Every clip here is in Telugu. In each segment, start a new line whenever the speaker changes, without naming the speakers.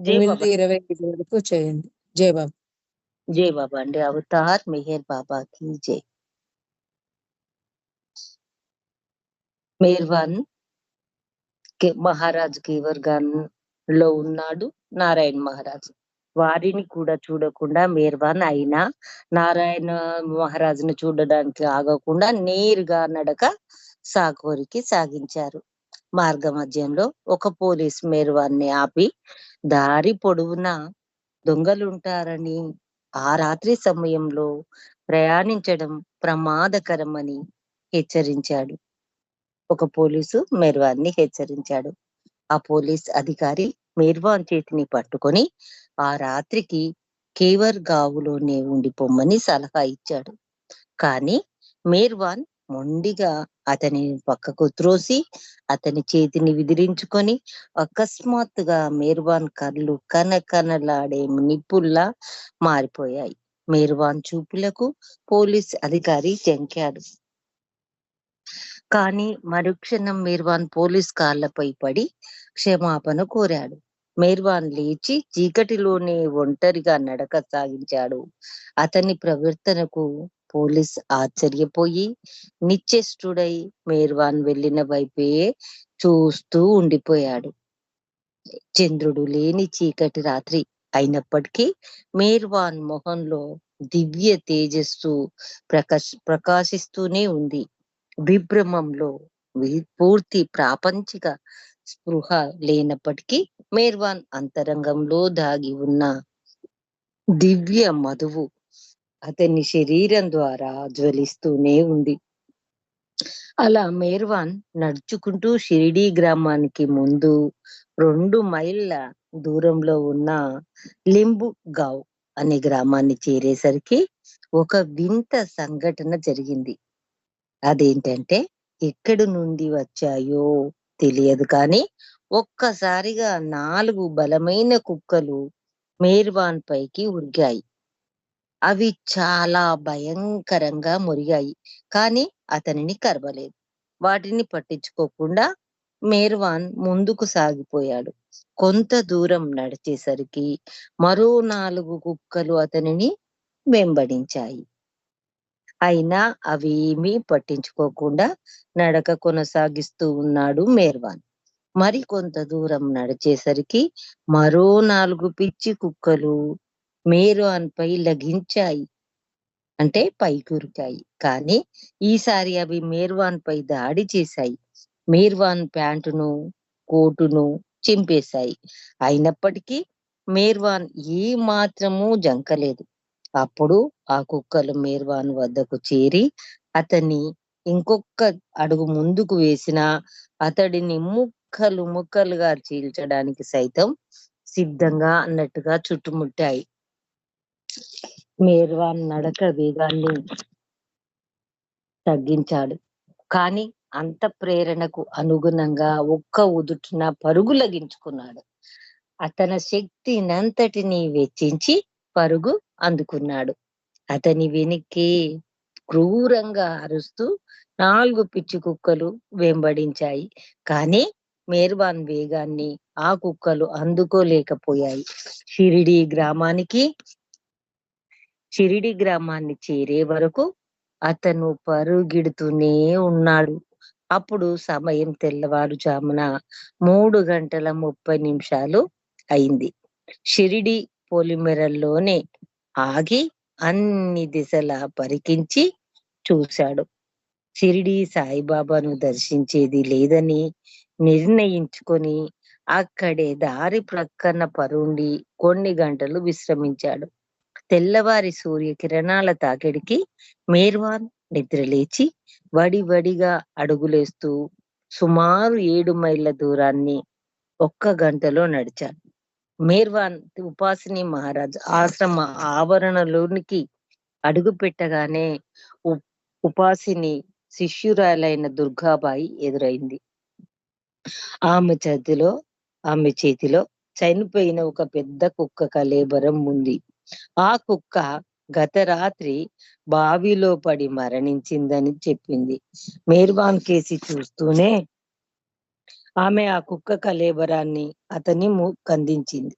జై బాబా.
ఎనిమిది ఇరవై ఐదు వరకు చేయండి. జై బాబా.
జై బాబా అండి. అవతార్ మెహర్ బాబాకి జై. మేర్వాన్ కే- మహారాజ్ కేవర్గాన్లో ఉన్నాడు నారాయణ మహారాజ్. వారిని కూడా చూడకుండా మేర్వాన్ అయినా నారాయణ మహారాజును చూడడానికి ఆగకుండా నేరుగా నడక సాగోరికి సాగించారు. మార్గ మధ్యంలో ఒక పోలీస్ మేర్వాన్ని ఆపి దారి పొడవునా దొంగలుంటారని ఆ రాత్రి సమయంలో ప్రయాణించడం ప్రమాదకరమని హెచ్చరించాడు. ఒక పోలీసు మెర్వాన్ని హెచ్చరించాడు. ఆ పోలీస్ అధికారి మెర్వాన్ చేతిని పట్టుకొని ఆ రాత్రికి కేవర్ గావులోనే ఉండిపోమ్మని సలహా ఇచ్చాడు. కానీ మేర్వాన్ మొండిగా అతని పక్కకు త్రోసి అతని చేతిని విదిరించుకొని అకస్మాత్తుగా మేర్వాన్ కళ్ళు కనకనలాడే నిప్పుల్లా మారిపోయాయి. మేర్వాన్ చూపులకు పోలీస్ అధికారి జంకాడు. కానీ మరుక్షణం మేర్వాన్ పోలీస్ కాళ్ళపై పడి క్షమాపణ కోరాడు. మేర్వాన్ లేచి చీకటిలోనే ఒంటరిగా నడక సాగించాడు. అతని ప్రవర్తనకు పోలీస్ ఆశ్చర్యపోయి నిశ్చేష్టుడై మేర్వాన్ వెళ్ళిన వైపే చూస్తూ ఉండిపోయాడు. చంద్రుడు లేని చీకటి రాత్రి అయినప్పటికీ మేర్వాన్ మొహంలో దివ్య తేజస్సు ప్రకాశ ప్రకాశిస్తూనే ఉంది. విభ్రమంలో పూర్తి ప్రాపంచిక స్పృహ లేనప్పటికీ మేర్వాన్ అంతరంగంలో దాగి ఉన్న దివ్య మధువు అతని శరీరం ద్వారా జ్వలిస్తూనే ఉంది. అలా మేర్వాన్ నడుచుకుంటూ షిరిడీ గ్రామానికి ముందు రెండు మైళ్ళ దూరంలో ఉన్న లింబు గావ్ అనే గ్రామాన్ని చేరేసరికి ఒక వింత సంఘటన జరిగింది. అదేంటంటే ఎక్కడి నుండి వచ్చాయో తెలియదు కానీ ఒక్కసారిగా నాలుగు బలమైన కుక్కలు మేర్వాన్ పైకి ఉరిగాయి అవి చాలా భయంకరంగా మురిగాయి. కానీ అతనిని కరవలేదు. వాటిని పట్టించుకోకుండా మేర్వాన్ ముందుకు సాగిపోయాడు. కొంత దూరం నడిచేసరికి మరో నాలుగు కుక్కలు అతనిని వెంబడించాయి. అయినా అవి ఏమీ పట్టించుకోకుండా నడక కొనసాగిస్తూ ఉన్నాడు మేర్వాన్. మరి కొంత దూరం నడిచేసరికి మరో నాలుగు పిచ్చి కుక్కలు మేరోన్పై పై లఘించాయి. అంటే పైకురికాయి. కానీ ఈసారి అవి మేర్వాన్ పై దాడి చేశాయి. మేర్వాన్ ప్యాంటును కోటును చింపేశాయి. అయినప్పటికీ మేర్వాన్ ఏ మాత్రము జంకలేదు. అప్పుడు ఆ కుక్కలు మేర్వాన్ వద్దకు చేరి అతన్ని ఇంకొక అడుగు ముందుకు వేసిన అతడిని ముక్కలు ముక్కలుగా చీల్చడానికి సైతం సిద్ధంగా అన్నట్టుగా చుట్టుముట్టాయి. మేర్వాన్ నడక వేగాన్ని తగ్గించాడు. కానీ అంత ప్రేరణకు అనుగుణంగా ఒక్క ఉదుటిన పరుగు లగించుకున్నాడు. అతని శక్తినంతటిని వెచ్చించి పరుగు అందుకున్నాడు. అతని వెనక్కి క్రూరంగా అరుస్తూ నాలుగు పిచ్చి కుక్కలు వెంబడించాయి. కానీ మేర్వాన్ వేగాన్ని ఆ కుక్కలు అందుకోలేకపోయాయి. షిరిడి గ్రామానికి షిరిడి గ్రామాన్ని చేరే వరకు అతను పరుగిడుతూనే ఉన్నాడు. అప్పుడు సమయం తెల్లవారుజామున మూడు గంటల ముప్పై నిమిషాలు అయింది. షిరిడి పొలిమెరల్లోనే ఆగి అన్ని దిశలా పరికించి చూశాడు. షిరిడి సాయిబాబాను దర్శించేది లేదని నిర్ణయించుకొని అక్కడే దారి ప్రక్కన పరుండి కొన్ని గంటలు విశ్రమించాడు. తెల్లవారి సూర్య కిరణాల తాకిడికి మేర్వాన్ నిద్రలేచి వడి వడిగా అడుగులేస్తూ సుమారు ఏడు మైళ్ళ దూరాన్ని ఒక్క గంటలో నడిచాడు. మేర్వాన్ ఉపాసిని మహారాజ్ ఆశ్రమ ఆవరణలోనికి అడుగు పెట్టగానే ఉపాసిని శిష్యురాలైన దుర్గాబాయి ఎదురైంది. ఆమె చేతిలో ఆమె చేతిలో చనిపోయిన ఒక పెద్ద కుక్క కలేబరం ఉంది. ఆ కుక్క గత రాత్రి బావిలో పడి మరణించిందని చెప్పింది. మేర్వాన్ కేసి చూస్తూనే ఆమె ఆ కుక్క కలేబరాన్ని అతని కందించింది.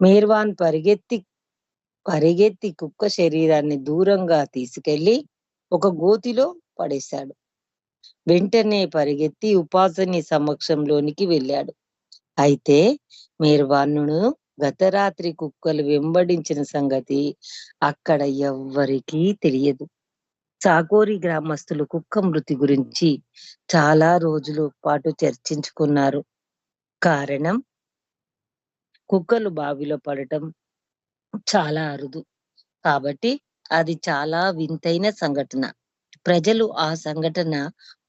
మేర్వాన్ పరిగెత్తి పరిగెత్తి కుక్క శరీరాన్ని దూరంగా తీసుకెళ్ళి ఒక గోతిలో పడేశాడు. వెంటనే పరిగెత్తి ఉపాసని సమక్షంలోనికి వెళ్ళాడు. అయితే మేర్వాన్ను గత రాత్రి కుక్కలు వెంబడించిన సంగతి అక్కడ ఎవ్వరికీ తెలియదు. చాకోరి గ్రామస్తులు కుక్క మృతి గురించి చాలా రోజుల పాటు చర్చించుకున్నారు. కారణం? కుక్కలు బావిలో పడటం చాలా అరుదు. కాబట్టి అది చాలా వింతైన సంఘటన. ప్రజలు ఆ సంఘటన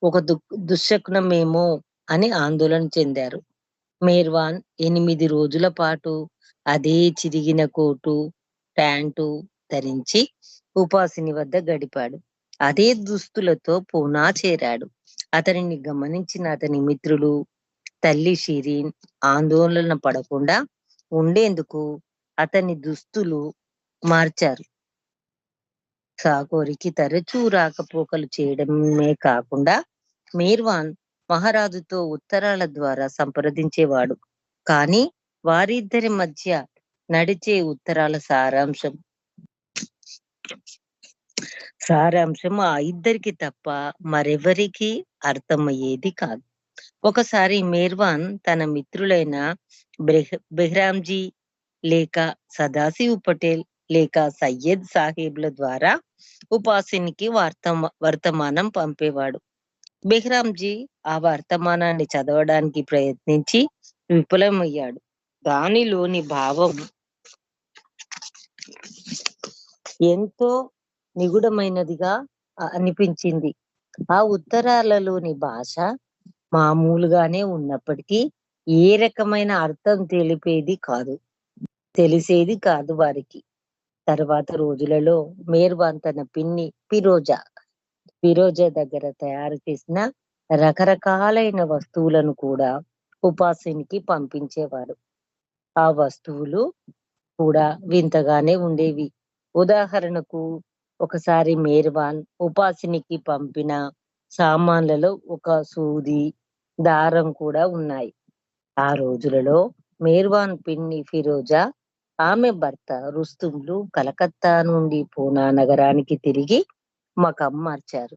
ఒక దు దుశ్శకునమేమో అని ఆందోళన చెందారు. మేర్వాన్ ఎనిమిది రోజుల పాటు అదే చిరిగిన కోటు ప్యాంటు ధరించి ఉపాసిని వద్ద గడిపాడు. అదే దుస్తులతో పూనా చేరాడు. అతనిని గమనించిన అతని మిత్రులు తల్లి షిరీన్ ఆందోళన పడకుండా ఉండేందుకు అతని దుస్తులు మార్చారు. సాకోరికి తరచూ రాకపోకలు చేయడమే కాకుండా మీర్వాన్ మహారాజుతో ఉత్తరాల ద్వారా సంప్రదించేవాడు. కానీ వారిద్దరి మధ్య నడిచే ఉత్తరాల సారాంశం. సారాంశం ఆ ఇద్దరికి తప్ప మరెవరికి అర్థమయ్యేది కాదు. ఒకసారి మేర్వాన్ తన మిత్రులైన బెహ్రాంజీ లేక సదాశివ్ పటేల్ లేక సయ్యద్ సాహిబ్ల ద్వారా ఉపాసినికి వార్త వర్తమానం పంపేవాడు. బెహ్రాంజీ ఆ వర్తమానాన్ని చదవడానికి ప్రయత్నించి విఫలమయ్యాడు. దానిలోని భావం ఎంతో నిగుడమైనదిగా అనిపించింది. ఆ ఉత్తరాలలోని భాష మామూలుగానే ఉన్నప్పటికీ ఏ రకమైన అర్థం తెలిపేది కాదు. తెలిసేది కాదు వారికి. తర్వాత రోజులలో మేర్వాన్ తన పిన్ని పిరోజా పిరోజా దగ్గర తయారు చేసిన రకరకాలైన వస్తువులను కూడా ఉపాసనికి పంపించేవారు. ఆ వస్తువులు కూడా వింతగానే ఉండేవి. ఉదాహరణకు ఒకసారి మేర్వాన్ ఉపాసినికి పంపిన సామాన్లలో ఒక సూది దారం కూడా ఉన్నాయి. ఆ రోజులలో మేర్వాన్ పిన్ని ఫిరోజా ఆమె భర్త రుస్తుములు కలకత్తా నుండి పూనా నగరానికి తిరిగి మకం మార్చారు.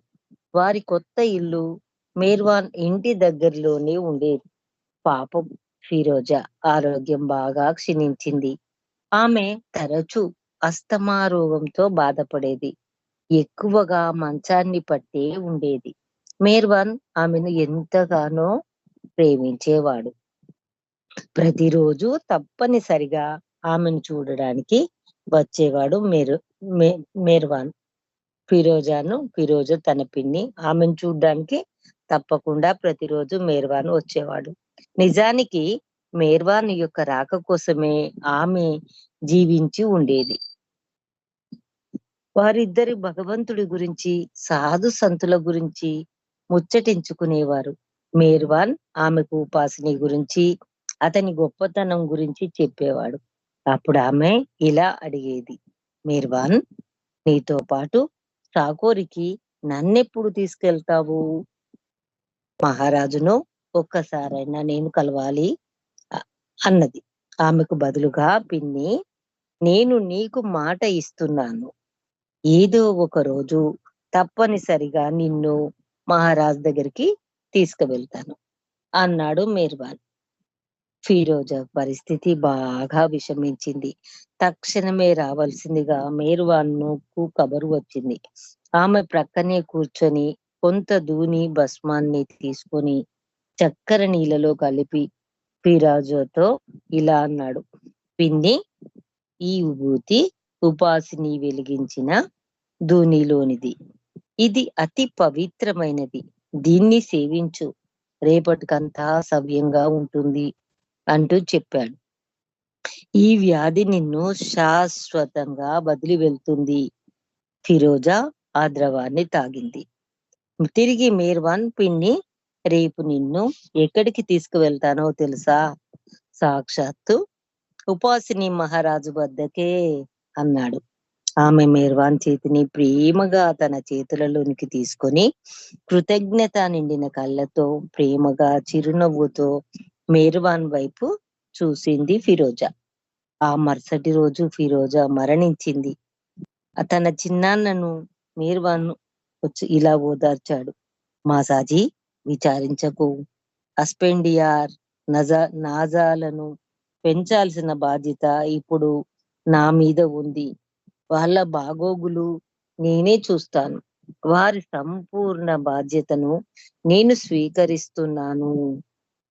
వారి కొత్త ఇల్లు మేర్వాన్ ఇంటి దగ్గరలోనే ఉండేది. పాపం ఫిరోజా ఆరోగ్యం బాగా క్షీణించింది. ఆమె తరచూ అస్తమా రోగంతో బాధపడేది. ఎక్కువగా మంచాన్ని పట్టే ఉండేది. మేర్వాన్ ఆమెను ఎంతగానో ప్రేమించేవాడు. ప్రతిరోజు తప్పనిసరిగా ఆమెను చూడడానికి వచ్చేవాడు మేరు మేర్వాన్. ఫిరోజాను ఫిరోజ తన పిన్ని ఆమెను చూడడానికి తప్పకుండా ప్రతిరోజు మేర్వాన్ వచ్చేవాడు. నిజానికి మేర్వాన్ యొక్క రాక కోసమే ఆమె జీవించి ఉండేది. వారిద్దరి భగవంతుడి గురించి సాధు సంతుల గురించి ముచ్చటించుకునేవారు. మేర్వాన్ ఆమెకు ఉపాసిని గురించి అతని గొప్పతనం గురించి చెప్పేవాడు. అప్పుడు ఆమె ఇలా అడిగేది. మేర్వాన్ నీతో పాటు సాకోరికి నన్నెప్పుడు తీసుకెళ్తావు? మహారాజును ఒక్కసారైనా నేను కలవాలి. అన్నది. ఆమెకు బదులుగా పిన్ని నేను నీకు మాట ఇస్తున్నాను. ఏదో ఒక రోజు తప్పనిసరిగా నిన్ను మహారాజ్ దగ్గరికి తీసుకువెళ్తాను అన్నాడు మేర్వాన్ ఫిరోజా పరిస్థితి బాగా విషమించింది. తక్షణమే రావాల్సిందిగా మేరువాన్నుకు కబరు వచ్చింది. ఆమె ప్రక్కనే కూర్చొని కొంత దూని భస్మాన్ని తీసుకొని చక్కెర నీళ్ళలో కలిపి పిరాజుతో ఇలా అన్నాడు. పిన్ని ఈ విభూతి ఉపాసిని వెలిగించిన ధూనిలోనిది. ఇది అతి పవిత్రమైనది. దీన్ని సేవించు. రేపటికంతా సవ్యంగా ఉంటుంది అంటూ చెప్పాడు. ఈ వ్యాధి నిన్ను శాశ్వతంగా బదిలి వెళ్తుంది ఫిరోజా ఆ ద్రవాన్ని తాగింది. తిరిగి మేర్వాన్ పిన్ని రేపు నిన్ను ఎక్కడికి తీసుకువెళ్తానో తెలుసా? సాక్షాత్తు ఉపాసిని మహారాజు వద్దకే అన్నాడు. ఆమె మేర్వాన్ చేతిని ప్రేమగా తన చేతులలోనికి తీసుకొని కృతజ్ఞత నిండిన కళ్ళతో ప్రేమగా చిరునవ్వుతో మేర్వాన్ వైపు చూసింది ఫిరోజా. ఆ మరుసటి రోజు ఫిరోజా మరణించింది. తన చిన్నాన్నను మీర్వాన్ వచ్చి ఇలా ఓదార్చాడు. మాసాజీ విచారించకు. అస్పెండియార్ నజా నాజాలను పెంచాల్సిన బాధ్యత ఇప్పుడు నా మీద ఉంది. వాళ్ళ బాగోగులు నేనే చూస్తాను. వారి సంపూర్ణ బాధ్యతను నేను స్వీకరిస్తున్నాను.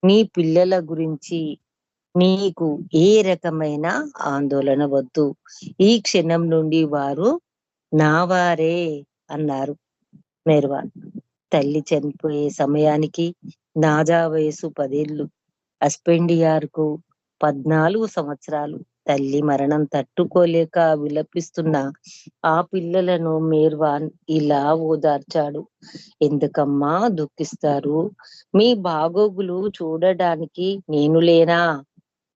నీ పిల్లల గురించి నీకు ఏ రకమైన ఆందోళన వద్దు. ఈ క్షణం నుండి వారు నా వారే అన్నారు. నిర్వాణ్ తల్లి చనిపోయే సమయానికి నాజా వయసు పదేళ్ళు. అస్పెండియార్కు పద్నాలుగు సంవత్సరాలు. తల్లి మరణం తట్టుకోలేక విలపిస్తున్న ఆ పిల్లలను మేర్వాన్ ఇలా ఓదార్చాడు. ఎందుకమ్మా దుఃఖిస్తారు? మీ బాగోగులు చూడడానికి నేను లేనా?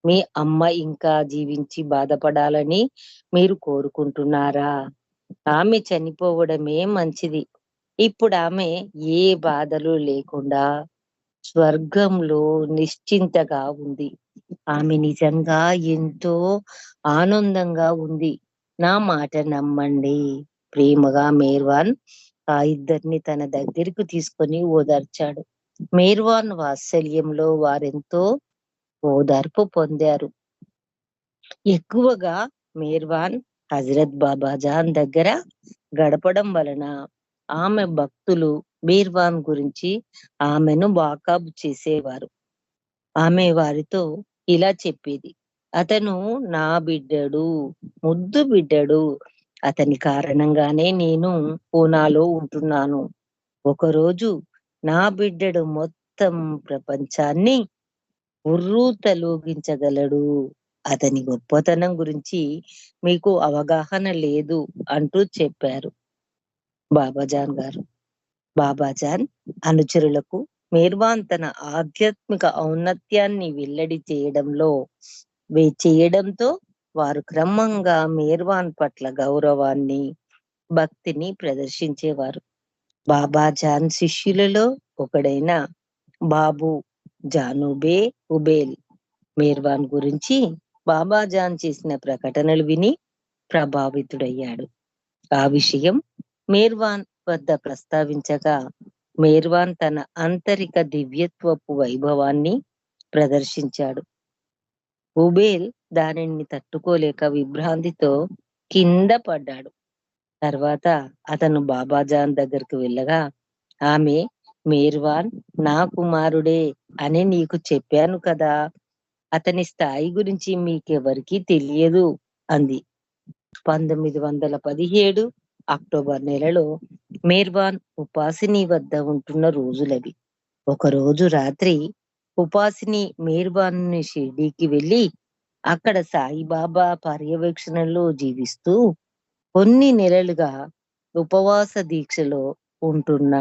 మీ అమ్మ ఇంకా జీవించి బాధపడాలని మీరు కోరుకుంటున్నారా? ఆమె చనిపోవడమే మంచిది. ఇప్పుడు ఆమె ఏ బాధలు లేకుండా స్వర్గంలో నిశ్చింతగా ఉంది. ఆమె నిజంగా ఎంతో ఆనందంగా ఉంది. నా మాట నమ్మండి. ప్రేమగా మేర్వాన్ ఆ ఇద్దరిని తన దగ్గరికి తీసుకొని ఓదార్చాడు. మేర్వాన్ వాత్సల్యంలో వారెంతో ఓదార్పు పొందారు. ఎక్కువగా మేర్వాన్ హజరత్ బాబాజాన్ దగ్గర గడపడం వలన ఆమె భక్తులు బీర్వాన్ గురించి ఆమెను వాకాబు చేసేవారు. ఆమె వారితో ఇలా చెప్పేది అతను నా బిడ్డడు ముద్దు బిడ్డడు. అతని కారణంగానే నేను పూనాలో ఉంటున్నాను. ఒకరోజు నా బిడ్డడు మొత్తం ప్రపంచాన్ని ఉర్రూ తలూగించగలడు అతని గొప్పతనం గురించి మీకు అవగాహన లేదు అంటూ చెప్పారు. బాబాజాన్ గారు. బాబాజాన్ అనుచరులకు మేర్వాన్ తన ఆధ్యాత్మిక ఔన్నత్యాన్ని వెల్లడి చేయడంలో చేయడంతో వారు క్రమంగా మేర్వాన్ పట్ల గౌరవాన్ని భక్తిని ప్రదర్శించేవారు. బాబాజాన్ శిష్యులలో ఒకడైన బాబు జానుబే ఉబేల్ మేర్వాన్ గురించి బాబాజాన్ చేసిన ప్రకటనలు విని ప్రభావితుడయ్యాడు. ఆ విషయం మేర్వాన్ వద్ద ప్రస్తావించగా మేర్వాన్ తన అంతరిక దివ్యత్వపు వైభవాన్ని ప్రదర్శించాడు. ఉబేల్ దానిని తట్టుకోలేక విభ్రాంతితో కింద పడ్డాడు. తర్వాత అతను బాబాజాన్ దగ్గరికి వెళ్ళగా ఆమె మేర్వాన్ నా కుమారుడే అని నీకు చెప్పాను కదా అతని స్థాయి గురించి మీకెవరికీ తెలియదు అంది. పంతొమ్మిది వందల పదిహేడు అక్టోబర్ నెలలో మేర్వాన్ ఉపాసిని వద్ద ఉంటున్న రోజులవి. ఒక రోజు రాత్రి ఉపాసిని మేర్వాన్ షిర్డీకి వెళ్ళి అక్కడ సాయిబాబా పర్యవేక్షణలో జీవిస్తూ కొన్ని నెలలుగా ఉపవాస దీక్షలో ఉంటున్న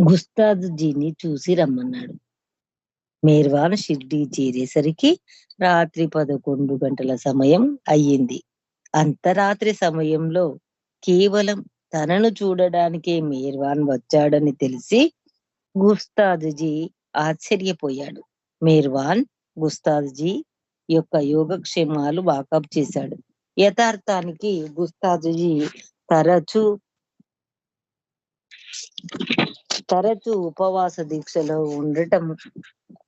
గుస్తాదుజీని చూసి రమ్మన్నాడు. మేర్వాన్ షిర్డీ చేరేసరికి రాత్రి పదకొండు గంటల సమయం అయ్యింది. అంతరాత్రి సమయంలో కేవలం తనను చూడడానికే మీర్వాన్ వచ్చాడని తెలిసి గుస్తాదుజీ ఆశ్చర్యపోయాడు. మీర్వాన్ గుస్తాద్జీ యొక్క యోగక్షేమాలు వాకప్ చేశాడు. యథార్థానికి గుస్తాదుజీ తరచు తరచు ఉపవాస దీక్షలో ఉండటం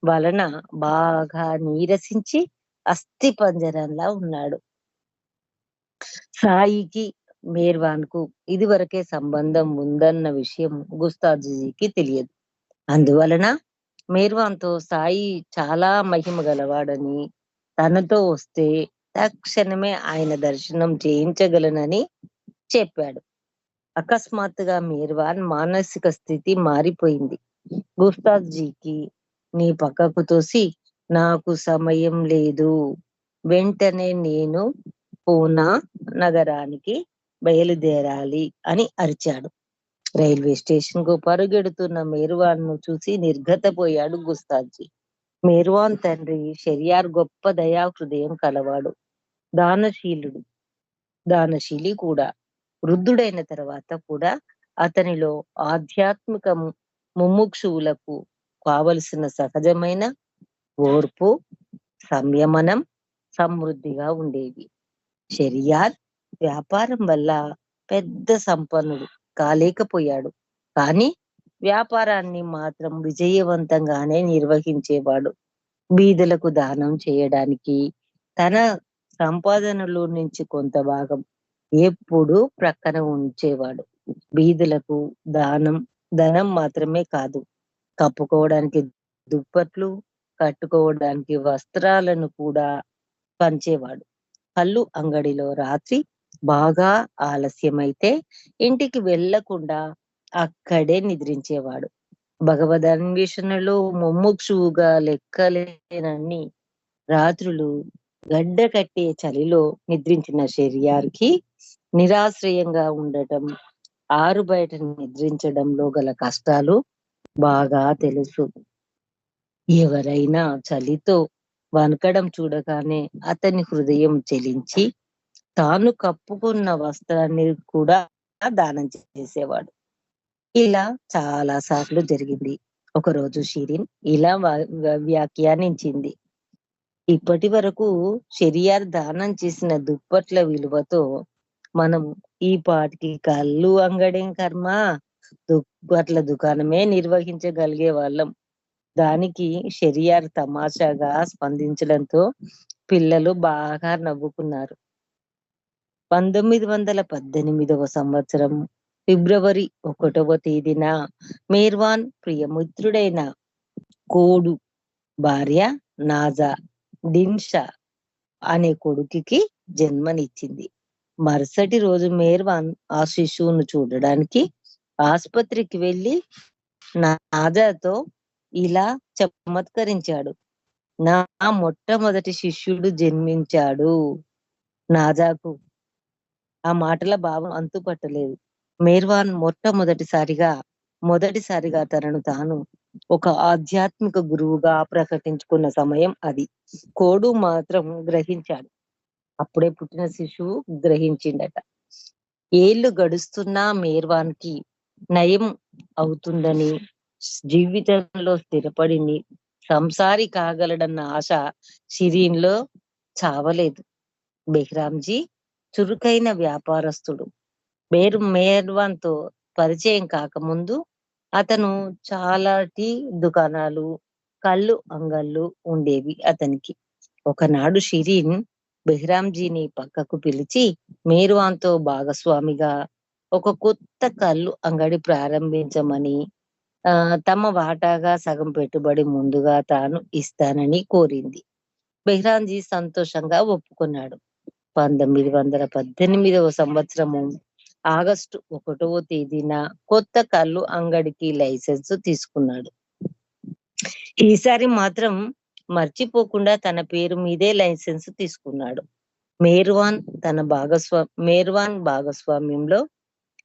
వలన బాగా నీరసించి అస్థి పంజరంలా ఉన్నాడు. సాయికి మేర్వాన్కు ఇది వరకే సంబంధం ఉందన్న విషయం గుస్తాజీకి తెలియదు. అందువలన మేర్వాన్తో సాయి చాలా మహిమ గలవాడని తనతో వస్తే తక్షణమే ఆయన దర్శనం చేయించగలనని చెప్పాడు. అకస్మాత్తుగా మీర్వాన్ మానసిక స్థితి మారిపోయింది. గుస్తాద్జీకి నీ పక్కకు తోసి నాకు సమయం లేదు. వెంటనే నేను పూనా నగరానికి బయలుదేరాలి అని అరిచాడు. రైల్వే స్టేషన్కు పరుగెడుతున్న మేర్వాన్ను చూసి నిర్గతపోయాడు గుస్తాజీ మేర్వాన్ తండ్రి షెరియార్ గొప్ప దయా హృదయం కలవాడు. దానశీలుడు దానశీలి కూడా వృద్ధుడైన తర్వాత కూడా అతనిలో ఆధ్యాత్మిక ముముక్షువులకు కావలసిన సహజమైన ఓర్పు సంయమనం సమృద్ధిగా ఉండేవి. షెరియార్ వ్యాపారం వల్ల పెద్ద సంపన్నుడు కాలేకపోయాడు. కానీ వ్యాపారాన్ని మాత్రం విజయవంతంగానే నిర్వహించేవాడు. బీదలకు దానం చేయడానికి తన సంపాదనలో నుంచి కొంత భాగం ఎప్పుడూ ప్రక్కన ఉంచేవాడు. బీదులకు దానం ధనం మాత్రమే కాదు కప్పుకోవడానికి దుప్పట్లు కట్టుకోవడానికి వస్త్రాలను కూడా పంచేవాడు. కళ్ళు అంగడిలో రాత్రి బాగా ఆలస్యమైతే ఇంటికి వెళ్ళకుండా అక్కడే నిద్రించేవాడు. భగవద్ అన్వేషణలో ముమ్ముక్షువుగా లెక్కలేనన్ని రాత్రులు గడ్డ కట్టే చలిలో నిద్రించిన శరీరానికి నిరాశ్రయంగా ఉండటం ఆరు బయట నిద్రించడంలో గల కష్టాలు బాగా తెలుసు. ఎవరైనా చలితో వనకడం చూడగానే అతని హృదయం చెలించి తాను కప్పుకున్న వస్త్రాన్ని కూడా దానం చేసేవాడు. ఇలా చాలా సార్లు జరిగింది. ఒకరోజు షిరిన్ ఇలా వ్యాఖ్యానించింది. ఇప్పటి వరకు షెరియార్ దానం చేసిన దుప్పట్ల విలువతో మనం ఈ పాటికి కళ్ళు అంగడేం కర్మ? దుప్పట్ల దుకాణమే నిర్వహించగలిగే వాళ్ళం. దానికి షెరియార్ తమాషాగా స్పందించడంతో పిల్లలు బాగా నవ్వుకున్నారు. పంతొమ్మిది వందల పద్దెనిమిదవ సంవత్సరం ఫిబ్రవరి ఒకటవ తేదీన మేర్వాన్ ప్రియమిత్రుడైన కోడు భార్య నాజా డిన్షా అనే కొడుకుకి జన్మనిచ్చింది. మరుసటి రోజు మేర్వాన్ ఆ శిశువును చూడడానికి ఆసుపత్రికి వెళ్ళి నాజాతో ఇలా చమత్కరించాడు. నా మొట్టమొదటి శిష్యుడు జన్మించాడు. నాజాకు. ఆ మాటల భావం అంతుపట్టలేదు. మేర్వాన్ మొట్టమొదటిసారిగా మొదటిసారిగా తనను తాను ఒక ఆధ్యాత్మిక గురువుగా ప్రకటించుకున్న సమయం అది. కోడు మాత్రం గ్రహించాడు. అప్పుడే పుట్టిన శిశువు గ్రహించిండట. ఏళ్ళు గడుస్తున్నా మేర్వాన్కి నయం అవుతుందని జీవితంలో స్థిరపడి సంసారి కాగలడన్న ఆశ షిరీన్లో చావలేదు. బెహ్రాంజీ చురుకైన వ్యాపారస్తుడు. మేరు మేర్వాన్తో పరిచయం కాకముందు అతను చాలా టీ దుకాణాలు కళ్ళు అంగళ్ళు ఉండేవి అతనికి. ఒకనాడు షిరీన్ బెహ్రాంజీని పక్కకు పిలిచి మేర్వాన్తో భాగస్వామిగా ఒక కొత్త కళ్ళు అంగడి ప్రారంభించమని తమ వాటాగా సగం పెట్టుబడి ముందుగా తాను ఇస్తానని కోరింది. బెహ్రాన్జీ సంతోషంగా ఒప్పుకున్నాడు. పంతొమ్మిది వందల పద్దెనిమిదవ సంవత్సరము ఆగస్టు ఒకటవ తేదీన కొత్త కళ్ళు అంగడికి లైసెన్స్ తీసుకున్నాడు. ఈసారి మాత్రం మర్చిపోకుండా తన పేరు మీదే లైసెన్స్ తీసుకున్నాడు. మేర్వాన్ తన భాగస్వా మేర్వాన్ భాగస్వామ్యంలో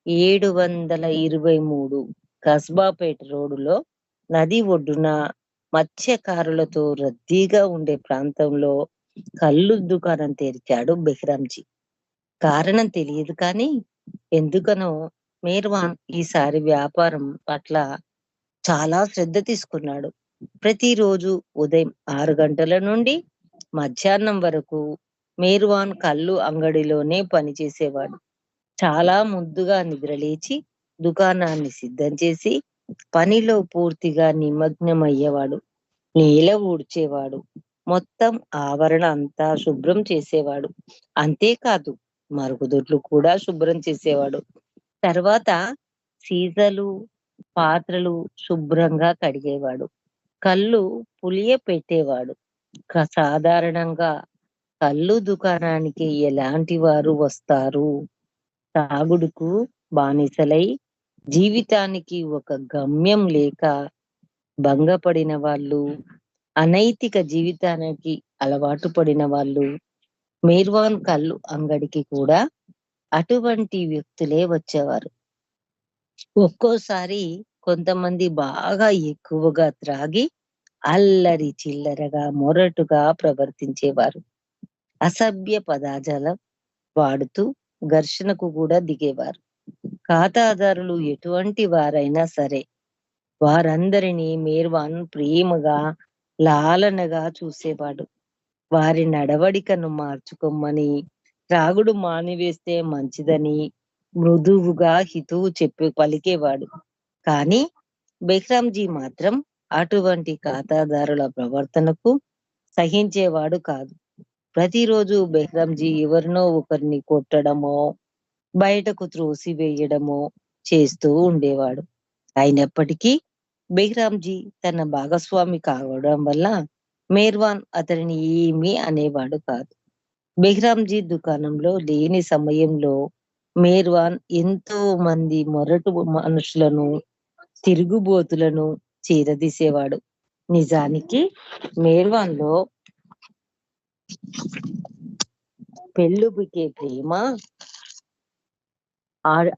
ఏడు వందల ఇరవై మూడు కస్బాపేట రోడ్డులో నది ఒడ్డున మత్స్యకారులతో రద్దీగా ఉండే ప్రాంతంలో కళ్ళు దుకాణం తెరిచాడు బెహ్రాంజీ. కారణం తెలియదు కానీ ఎందుకనో మేర్వాన్ ఈసారి వ్యాపారం పట్ల చాలా శ్రద్ధ తీసుకున్నాడు. ప్రతిరోజు ఉదయం ఆరు గంటల నుండి మధ్యాహ్నం వరకు మేర్వాన్ కళ్ళు అంగడిలోనే పనిచేసేవాడు. చాలా ముద్దుగా నిద్రలేచి దుకాణాన్ని సిద్ధం చేసి పనిలో పూర్తిగా నిమగ్నమయ్యేవాడు. నేల ఊడ్చేవాడు. మొత్తం ఆవరణ అంతా శుభ్రం చేసేవాడు. అంతేకాదు మరుగుదొడ్లు కూడా శుభ్రం చేసేవాడు. తర్వాత సీజలు పాత్రలు శుభ్రంగా కడిగేవాడు. కళ్ళు పులియ పెట్టేవాడు. సాధారణంగా కళ్ళు దుకాణానికి ఎలాంటి వారు వస్తారు? తాగుడుకు బానిసలై జీవితానికి ఒక గమ్యం లేక భంగపడిన వాళ్ళు అనైతిక జీవితానికి అలవాటు పడిన వాళ్ళు మేర్వాన్ కళ్ళు అంగడికి కూడా అటువంటి వ్యక్తులే వచ్చేవారు. ఒక్కోసారి కొంతమంది బాగా ఎక్కువగా త్రాగి అల్లరి చిల్లరగా మొరటుగా ప్రవర్తించేవారు. అసభ్య పదాజాలం వాడుతూ ఘర్షణకు కూడా దిగేవారు. ఖాతాదారులు ఎటువంటి వారైనా సరే వారందరినీ మేర్వాన్ ప్రేమగా లాలనగా చూసేవాడు. వారి నడవడికను మార్చుకోమని త్రాగుడు మానివేస్తే మంచిదని మృదువుగా హితువు చెప్పి పలికేవాడు. కానీ బెహ్రాంజీ మాత్రం అటువంటి ఖాతాదారుల ప్రవర్తనకు సహించేవాడు కాదు. ప్రతిరోజు బెహ్రాంజీ ఎవరినో ఒకరిని కొట్టడమో బయటకు త్రోసి వేయడము చేస్తూ ఉండేవాడు. అయినప్పటికీ బెహ్రాంజీ తన భాగస్వామి కావడం వల్ల మేర్వాన్ అతనిని ఏమీ అనేవాడు కాదు. బెహ్రాంజీ దుకాణంలో లేని సమయంలో మేర్వాన్ ఎంతో మంది మొరటు మనుషులను తిరుగుబోతులను చీరదీసేవాడు. నిజానికి మేర్వాన్లో పెళ్ళుబికే ప్రేమ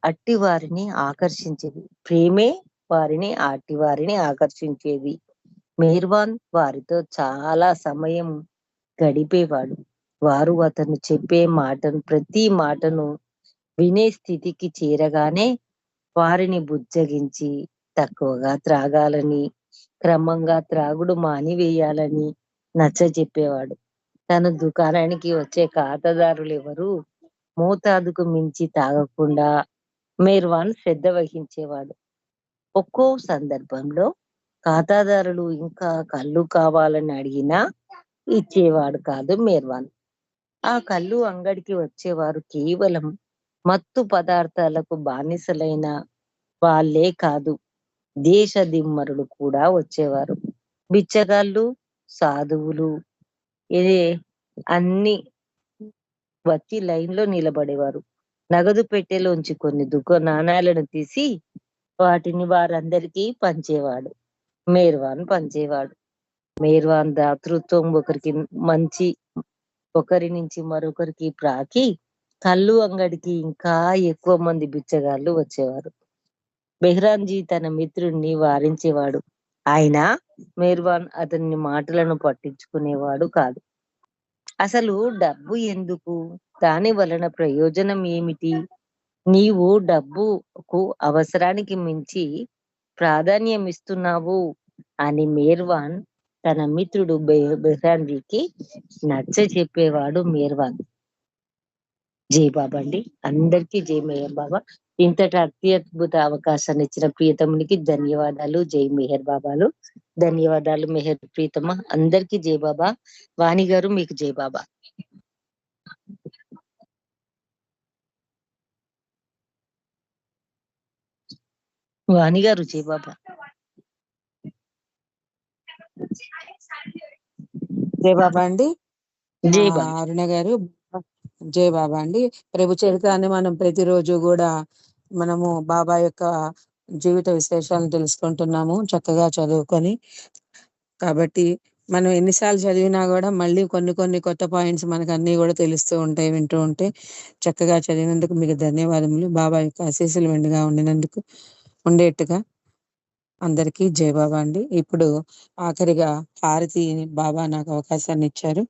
అట్టి వారిని ఆకర్షించేది. ప్రేమే వారిని అట్టి వారిని ఆకర్షించేది. మేర్వాన్ వారితో చాలా సమయం గడిపేవాడు. వారు అతను చెప్పే మాటను ప్రతి మాటను వినే స్థితికి చేరగానే వారిని బుజ్జగించి తక్కువగా త్రాగాలని క్రమంగా త్రాగుడు మానివేయాలని నచ్చ చెప్పేవాడు తన దుకాణానికి వచ్చే ఖాతాదారులు ఎవరు మోతాదుకు మించి తాగకుండా మేర్వాన్ శ్రద్ధ వహించేవాడు. ఒక్కో సందర్భంలో ఖాతాదారులు ఇంకా కళ్ళు కావాలని అడిగినా ఇచ్చేవాడు కాదు మేర్వాన్. ఆ కళ్ళు అంగడికి వచ్చేవారు కేవలం మత్తు పదార్థాలకు బానిసలైన వాళ్ళే కాదు దేశ దిమ్మరులు కూడా వచ్చేవారు. బిచ్చగాళ్ళు సాధువులు ఇదే అన్ని వచ్చి లైన్లో నిలబడేవారు. నగదు పెట్టెలోంచి కొన్ని దుఃఖ నాణాలను తీసి వాటిని వారందరికీ పంచేవాడు. మేర్వాన్ పంచేవాడు. మేర్వాన్ దాతృత్వం ఒకరికి మంచి ఒకరి నుంచి మరొకరికి ప్రాకి కళ్ళు అంగడికి ఇంకా ఎక్కువ మంది బిచ్చగాళ్ళు వచ్చేవారు. బెహ్రాన్జీ తన మిత్రుడిని వారించేవాడు. ఆయన మేర్వాన్ అతని మాటలను పట్టించుకునేవాడు కాదు. అసలు డబ్బు ఎందుకు? దాని వలన ప్రయోజనం ఏమిటి? నీవు డబ్బుకు అవసరానికి మించి ప్రాధాన్యం ఇస్తున్నావు అని మేర్వాన్ తన మిత్రుడు బె- నచ్చ చెప్పేవాడు మేర్వాన్. జై బాబా అండి. అందరికీ జై మేయం బాబా. ఇంతటి అత్యద్భుత అవకాశాన్ని ఇచ్చిన ప్రియతమునికి ధన్యవాదాలు. జై మెహర్ బాబాలు. ధన్యవాదాలు మెహర్ ప్రీతమ్మ. అందరికీ జై బాబా. వాణి గారు మీకు జై బాబా. వాణి గారు జై బాబా.
జై బాబా అండి.
జై బాబా.
అరుణ గారు జై బాబా అండి. ప్రభు చరిత్రాన్ని మనం ప్రతిరోజు కూడా మనము బాబా యొక్క జీవిత విశేషాలను తెలుసుకుంటున్నాము చక్కగా చదువుకొని. కాబట్టి మనం ఎన్నిసార్లు చదివినా కూడా మళ్ళీ కొన్ని కొన్ని కొత్త పాయింట్స్ మనకు అన్ని కూడా తెలుస్తూ ఉంటాయి వింటూ ఉంటే చక్కగా చదివినందుకు మీకు ధన్యవాదములు. బాబా యొక్క ఆశీస్సులు వెండిగా ఉండినందుకు ఉండేట్టుగా అందరికీ జై బాబా అండి. ఇప్పుడు ఆఖరిగా హారతి బాబా నాకు అవకాశాన్ని ఇచ్చారు.